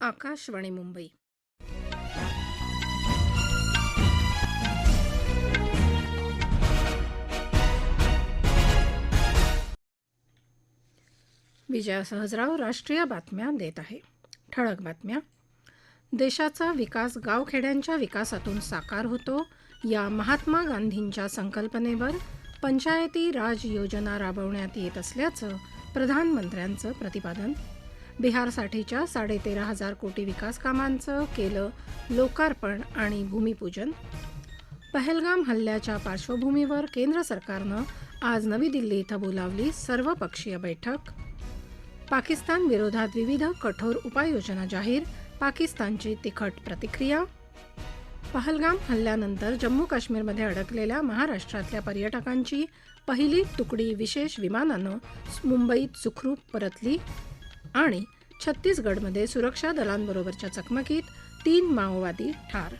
आकाशवाणी मुंबई. विजया सहजराव राष्ट्रीय बातम्या देत आहे. ठळक बातम्या. देशाचा विकास गावखेड्यांच्या विकासातून साकार होतो. या महात्मा गांधींच्या संकल्पनेवर पंचायती राज योजना राबवण्यात येत असल्याचं प्रधानमंत्र्यांचं प्रतिपादन बिहारसाठीच्या साडेतेरा हजार कोटी विकास कामांचं केलं लोकार्पण आणि भूमिपूजन. पहलगाम हल्ल्याच्या पार्श्वभूमीवर केंद्र सरकारनं आज नवी दिल्ली इथं बोलावली सर्वपक्षीय बैठक. पाकिस्तान विरोधात विविध कठोर उपाययोजना जाहीर पाकिस्तानची तिखट प्रतिक्रिया. पहलगाम हल्ल्यानंतर जम्मू काश्मीरमध्ये अडकलेल्या महाराष्ट्रातल्या पर्यटकांची पहिली तुकडी विशेष विमानानं मुंबईत सुखरूप परतली. आणि छत्तीसगडमध्ये सुरक्षा दलांबरोबरच्या चकमकीत तीन माओवादी ठार.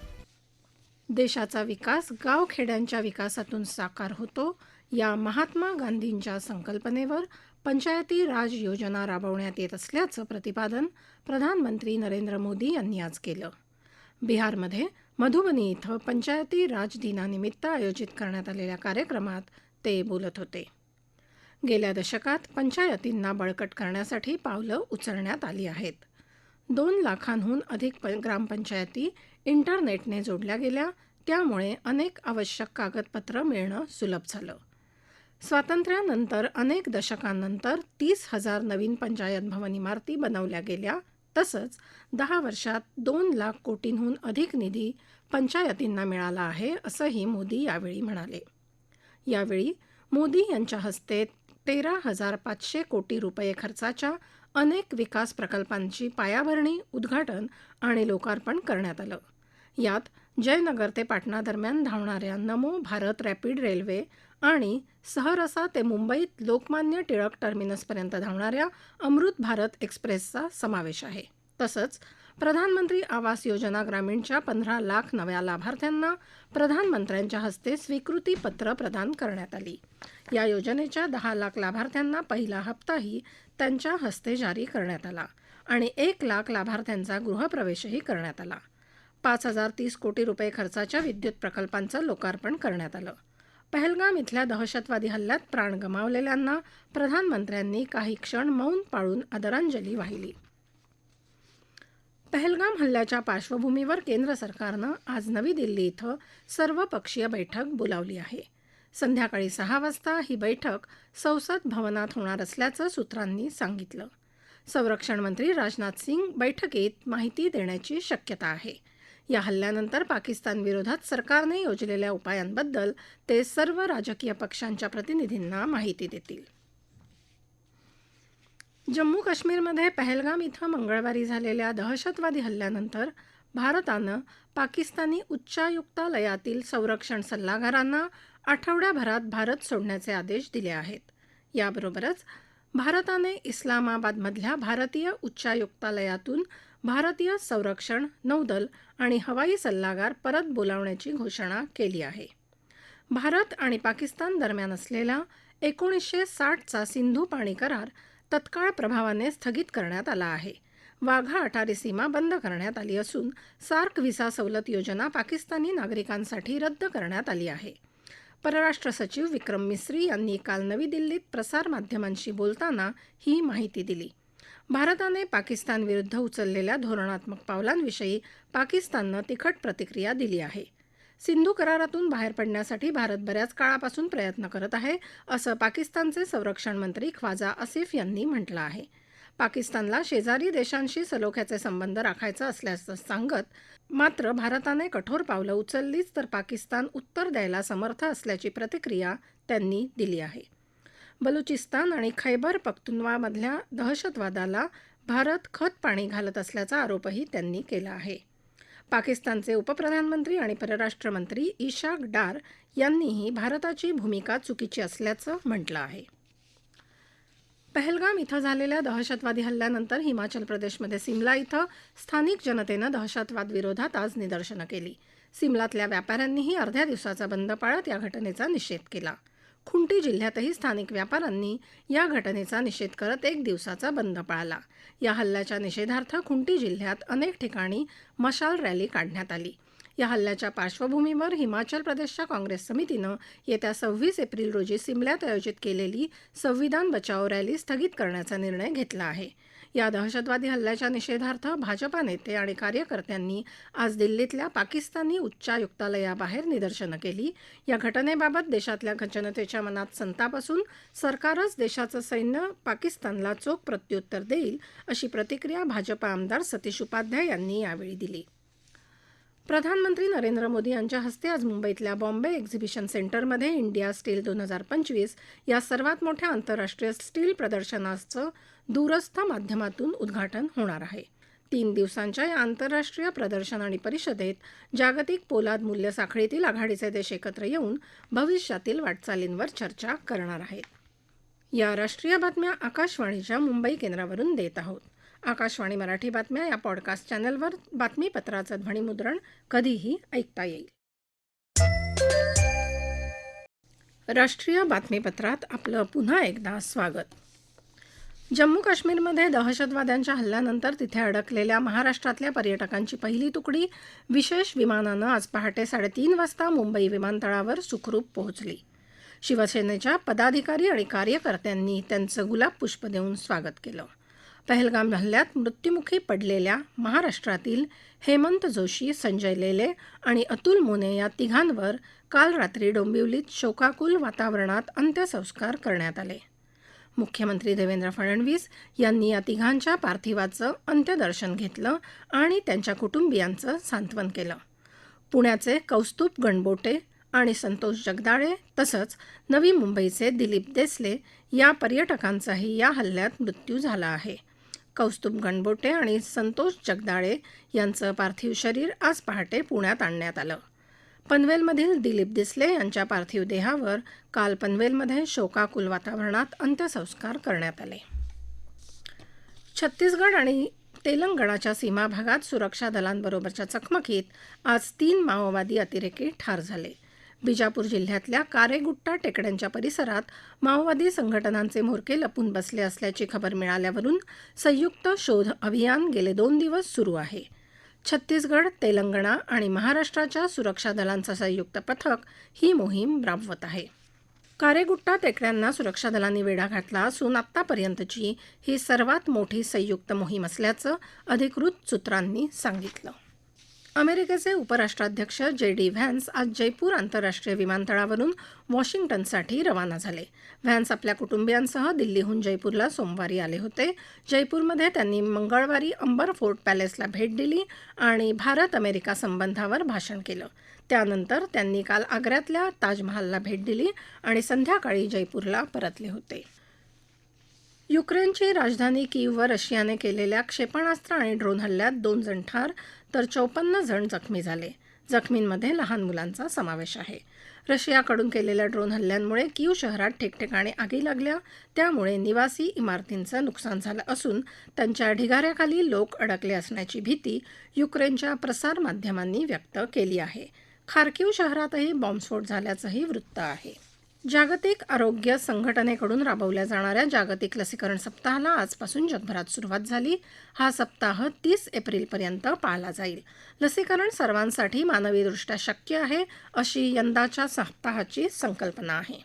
देशाचा विकास गावखेड्यांच्या विकासातून साकार होतो या महात्मा गांधींच्या संकल्पनेवर पंचायती राज योजना राबवण्यात येत असल्याचं प्रतिपादन प्रधानमंत्री नरेंद्र मोदी यांनी आज केलं. बिहारमध्ये मधुबनी इथं पंचायती राज दिनानिमित्त आयोजित करण्यात आलेल्या कार्यक्रमात ते बोलत होते. गेल्या दशकात पंचायतींना बळकट करण्यासाठी पावलं उचलण्यात आली आहेत. दोन लाखांहून अधिक प ग्रामपंचायती इंटरनेटने जोडल्या गेल्या त्यामुळे अनेक आवश्यक कागदपत्रं मिळणं सुलभ झालं. स्वातंत्र्यानंतर अनेक दशकांनंतर तीस हजार नवीन पंचायत भवन इमारती बनवल्या गेल्या तसंच दहा वर्षात दोन लाख कोटींहून अधिक निधी पंचायतींना मिळाला आहे असंही मोदी यावेळी म्हणाले. यावेळी मोदी यांच्या हस्ते तेरा हजार पाचशे कोटी रुपये खर्चाच्या अनेक विकास प्रकल्पांची पायाभरणी उद्घाटन आणि लोकार्पण करण्यात आलं. यात जयनगर ते पाटणा दरम्यान धावणाऱ्या नमो भारत रॅपिड रेल्वे आणि सहरसा ते मुंबईत लोकमान्य टिळक टर्मिनसपर्यंत धावणाऱ्या अमृत भारत एक्सप्रेसचा समावेश आहे. तसंच प्रधानमंत्री आवास योजना ग्रामीणच्या पंधरा लाख नव्या लाभार्थ्यांना प्रधानमंत्र्यांच्या हस्ते स्वीकृती पत्र प्रदान करण्यात आली. या योजनेच्या दहा लाख लाभार्थ्यांना पहिला हप्ताही त्यांच्या हस्ते जारी करण्यात आला आणि एक लाख लाभार्थ्यांचा गृहप्रवेशही करण्यात आला. पाच हजार तीस कोटी रुपये खर्चाच्या विद्युत प्रकल्पांचं लोकार्पण करण्यात आलं. पहलगाम इथल्या दहशतवादी हल्ल्यात प्राण गमावलेल्यांना प्रधानमंत्र्यांनी काही क्षण मौन पाळून आदरांजली वाहिली. पहलगाम हल्ल्याच्या पार्श्वभूमीवर केंद्र सरकारनं आज नवी दिल्ली इथं सर्वपक्षीय बैठक बोलावली आहे. संध्याकाळी सहा वाजता ही बैठक संसद भवनात होणार असल्याचं सूत्रांनी सांगितलं. संरक्षण मंत्री राजनाथ सिंग बैठकीत माहिती देण्याची शक्यता आहे. या हल्ल्यानंतर पाकिस्तान विरोधात सरकारने योजलेल्या उपायांबद्दल ते सर्व राजकीय पक्षांच्या प्रतिनिधींना माहिती देतील. जम्मू काश्मीरमध्ये पहलगाम इथं मंगळवारी झालेल्या दहशतवादी हल्ल्यानंतर भारतानं पाकिस्तानी उच्चायुक्तालयातील संरक्षण सल्लागारांना आठवड्याभरात भारत सोडण्याचे आदेश दिले आहेत. याबरोबरच भारताने इस्लामाबादमधल्या भारतीय उच्चायुक्तालयातून भारतीय संरक्षण नौदल आणि हवाई सल्लागार परत बोलावण्याची घोषणा केली आहे. भारत आणि पाकिस्तान दरम्यान असलेला एकोणीसशे साठचा सिंधू पाणी करार तत्काळ प्रभावाने स्थगित करण्यात आला आहे. वाघा अटारी सीमा बंद करण्यात आली असून सार्क व्हिसा सवलत योजना पाकिस्तानी नागरिकांसाठी रद्द करण्यात आली आहे. परराष्ट्र सचिव विक्रम मिस्री यांनी काल नवी दिल्लीत प्रसारमाध्यमांशी बोलताना ही माहिती दिली. भारताने पाकिस्तानविरुद्ध उचललेल्या धोरणात्मक पावलांविषयी पाकिस्ताननं तिखट प्रतिक्रिया दिली आहे. सिंधू करारातून बाहेर पडण्यासाठी भारत बऱ्याच काळापासून प्रयत्न करत आहे असं पाकिस्तानचे संरक्षण मंत्री ख्वाजा आसिफ यांनी म्हटलं आहे. पाकिस्तानला शेजारी देशांशी सलोख्याचे संबंध राखायचं असल्याचं सांगत मात्र भारताने कठोर पावलं उचललीच तर पाकिस्तान उत्तर द्यायला समर्थ असल्याची प्रतिक्रिया त्यांनी दिली आहे. बलुचिस्तान आणि खैबर पख्तुनवामधल्या दहशतवादाला भारत खत पाणी घालत असल्याचा आरोपही त्यांनी केला आहे. पाकिस्तानचे उपप्रधानमंत्री आणि परराष्ट्र मंत्री इशाक डार यांनीही भारताची भूमिका चुकीची असल्याचं म्हटलं आहे. पहलगाम इथं झालेल्या दहशतवादी हल्ल्यानंतर हिमाचल प्रदेशमध्ये सिमला इथं स्थानिक जनतेनं दहशतवाद विरोधात आज निदर्शनं केली. सिमलातल्या व्यापाऱ्यांनीही अर्ध्या दिवसाचा बंद पाळत या घटनेचा निषेध केला. खुंटी जिल्ह्यातही स्थानिक व्यापाऱ्यांनी या घटनेचा निषेध करत एक दिवसाचा बंद पाळला. या हल्ल्याच्या निषेधार्थ खुंटी जिल्ह्यात अनेक ठिकाणी मशाल रॅली काढण्यात आली. या हल्ल्याच्या पार्श्वभूमीवर हिमाचल प्रदेशच्या काँग्रेस समितीनं येत्या सव्वीस एप्रिल रोजी सिमल्यात आयोजित केलेली संविधान बचाव रॅली स्थगित करण्याचा निर्णय घेतला आहे. या दहशतवादी हल्ल्याच्या निषेधार्थ भाजपा नेते आणि कार्यकर्त्यांनी आज दिल्लीतल्या पाकिस्तानी उच्चायुक्तालयाबाहेर निदर्शनं केली. या घटनेबाबत देशातल्या जनतेच्या मनात संताप असून सरकारच देशाचं सैन्य पाकिस्तानला चोख प्रत्युत्तर देईल अशी प्रतिक्रिया भाजपा आमदार सतीश उपाध्याय यांनी यावेळी दिली. प्रधानमंत्री नरेंद्र मोदी यांच्या हस्ते आज मुंबईतल्या बॉम्बे एक्झिबिशन सेंटरमध्ये इंडिया स्टील दोन हजार पंचवीस या सर्वात मोठ्या आंतरराष्ट्रीय स्टील प्रदर्शनाचं दूरस्थ माध्यमातून उद्घाटन होणार आहे. तीन दिवसांच्या या आंतरराष्ट्रीय प्रदर्शन आणि परिषदेत जागतिक पोलाद मूल्य साखळीतील आघाडीचे देश एकत्र येऊन भविष्यातील वाटचालींवर चर्चा करणार आहेत. या राष्ट्रीय बातम्या आकाशवाणीच्या मुंबई केंद्रावरून देत आहोत. आकाशवाणी मराठी बातम्या या पॉडकास्ट चॅनलवर बातमीपत्राचं ध्वनिमुद्रण कधीही ऐकता येईल. राष्ट्रीय बातमीपत्रात आपलं पुन्हा एकदा स्वागत. जम्मू काश्मीरमध्ये दहशतवाद्यांच्या हल्ल्यानंतर तिथे अडकलेल्या महाराष्ट्रातल्या पर्यटकांची पहिली तुकडी विशेष विमानानं आज पहाटे साडेतीन वाजता मुंबई विमानतळावर सुखरूप पोहोचली. शिवसेनेच्या पदाधिकारी आणि कार्यकर्त्यांनी त्यांचं गुलाब पुष्प देऊन स्वागत केलं. पहलगाम हल्ल्यात मृत्युमुखी पडलेल्या महाराष्ट्रातील हेमंत जोशी संजय लेले आणि अतुल मोने या तिघांवर काल रात्री डोंबिवलीत शोकाकुल वातावरणात अंत्यसंस्कार करण्यात आले. मुख्यमंत्री देवेंद्र फडणवीस यांनी या तिघांच्या पार्थिवाचं अंत्यदर्शन घेतलं आणि त्यांच्या कुटुंबियांचं सांत्वन केलं. पुण्याचे कौस्तुभ गणबोटे आणि संतोष जगदाळे तसंच नवी मुंबईचे दिलीप देसले या पर्यटकांचाही या हल्ल्यात मृत्यू झाला आहे. कौस्तुभ गणबोटे आणि संतोष जगदाळे यांचं पार्थिव शरीर आज पहाटे पुण्यात आणण्यात आलं. पनवेलमधील दिलीप दिसले यांच्या पार्थिव देहावर काल पनवेलमध्ये शोकाकुल वातावरणात अंत्यसंस्कार करण्यात आले. छत्तीसगड आणि तेलंगणाच्या सीमा भागात सुरक्षा दलांबरोबरच्या चकमकीत आज तीन माओवादी अतिरेकी ठार झाले. बिजापूर जिल्ह्यातल्या कारेगुट्टा टेकड्यांच्या परिसरात माओवादी संघटनांचे म्होरके लपून बसले असल्याची खबर मिळाल्यावरून संयुक्त शोध अभियान गेले दोन दिवस सुरू आहे. छत्तीसगड तेलंगणा आणि महाराष्ट्राच्या सुरक्षा दलांचं संयुक्त पथक ही मोहीम राबवत आहे. कारेगुट्टा टेकड्यांना सुरक्षा दलांनी वेढा घातला असून आत्तापर्यंतची ही सर्वात मोठी संयुक्त मोहीम असल्याचं अधिकृत सूत्रांनी सांगितलं. अमेरिकेचे उपराष्ट्राध्यक्ष जे डी व्हॅन्स आज जयपूर आंतरराष्ट्रीय विमानतळावरून वॉशिंग्टनसाठी रवाना झाले. व्हॅन्स आपल्या कुटुंबियांसह दिल्लीहून जयपूरला सोमवारी आले होते. जयपूरमध्ये त्यांनी मंगळवारी अंबर फोर्ट पॅलेसला भेट दिली आणि भारत अमेरिका संबंधावर भाषण केलं. त्यानंतर त्यांनी काल आग्र्यातल्या ताजमहालला भेट दिली आणि संध्याकाळी जयपूरला परतले होते. युक्रेनची राजधानी किववर रशियाने केलेल्या क्षेपणास्त्र आणि ड्रोन हल्ल्यात दोन जण ठार तर चौपन्न जण जखमी झाले. जखमींमध्ये लहान मुलांचा समावेश आहे. रशियाकडून केलेल्या ड्रोन हल्ल्यांमुळे कीव शहरात ठिकठिकाणी आगी लागल्या. त्यामुळे निवासी इमारतींचं नुकसान झालं असून त्यांच्या ढिगाऱ्याखाली लोक अडकले असण्याची भीती युक्रेनच्या प्रसारमाध्यमांनी व्यक्त केली आहे. खार्किव शहरातही बॉम्बस्फोट झाल्याचंही वृत्त आहे. जागतिक आरोग्य संघटनेकडून राबवल्या जाणाऱ्या जागतिक लसीकरण सप्ताहाला आजपासून जगभरात सुरुवात झाली. हा सप्ताह तीस एप्रिलपर्यंत पाळला जाईल. लसीकरण सर्वांसाठी मानवीदृष्ट्या शक्य आहे अशी यंदाच्या सप्ताहाची संकल्पना आहे.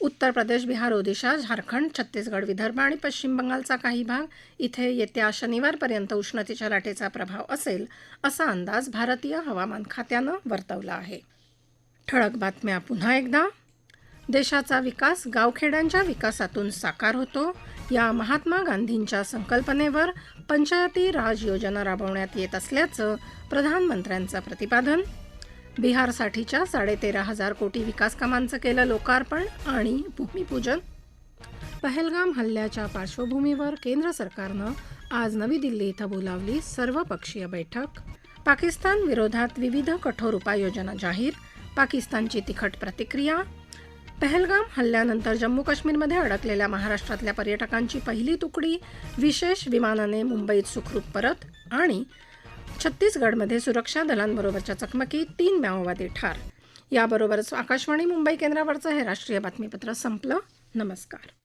उत्तर प्रदेश बिहार ओदिशा झारखंड छत्तीसगड विदर्भ आणि पश्चिम बंगालचा काही भाग इथे येत्या शनिवारपर्यंत उष्णतेच्या लाटेचा प्रभाव असेल असा अंदाज भारतीय हवामान खात्यानं वर्तवला आहे. ठळक बातम्या पुन्हा एकदा. देशाचा विकास गावखेड्यांच्या विकासातून साकार होतो. या महात्मा गांधींच्या संकल्पनेवर पंचायती राज योजना राबवण्यात येत असल्याचं प्रधानमंत्र्यांचं प्रतिपादन. बिहारसाठीच्या साडेतेरा हजार कोटी विकास कामांचं केलं लोकार्पण आणि भूमिपूजन. पहलगाम हल्ल्याच्या पार्श्वभूमीवर केंद्र सरकारनं आज नवी दिल्ली इथं बोलावली सर्वपक्षीय बैठक. पाकिस्तान विरोधात विविध कठोर उपाययोजना जाहीर. पाकिस्तानची तिखट प्रतिक्रिया पहलगाम हल्ल्यानंतर जम्मू काश्मीरमध्ये अडकलेल्या महाराष्ट्रातल्या पर्यटकांची पहिली तुकडी विशेष विमानाने मुंबईत सुखरूप परत आणि छत्तीसगडमध्ये सुरक्षा दलांबरोबरच्या चकमकीत तीन माओवादी ठार. याबरोबरच आकाशवाणी मुंबई केंद्रावरचं हे राष्ट्रीय बातमीपत्र संपलं. नमस्कार.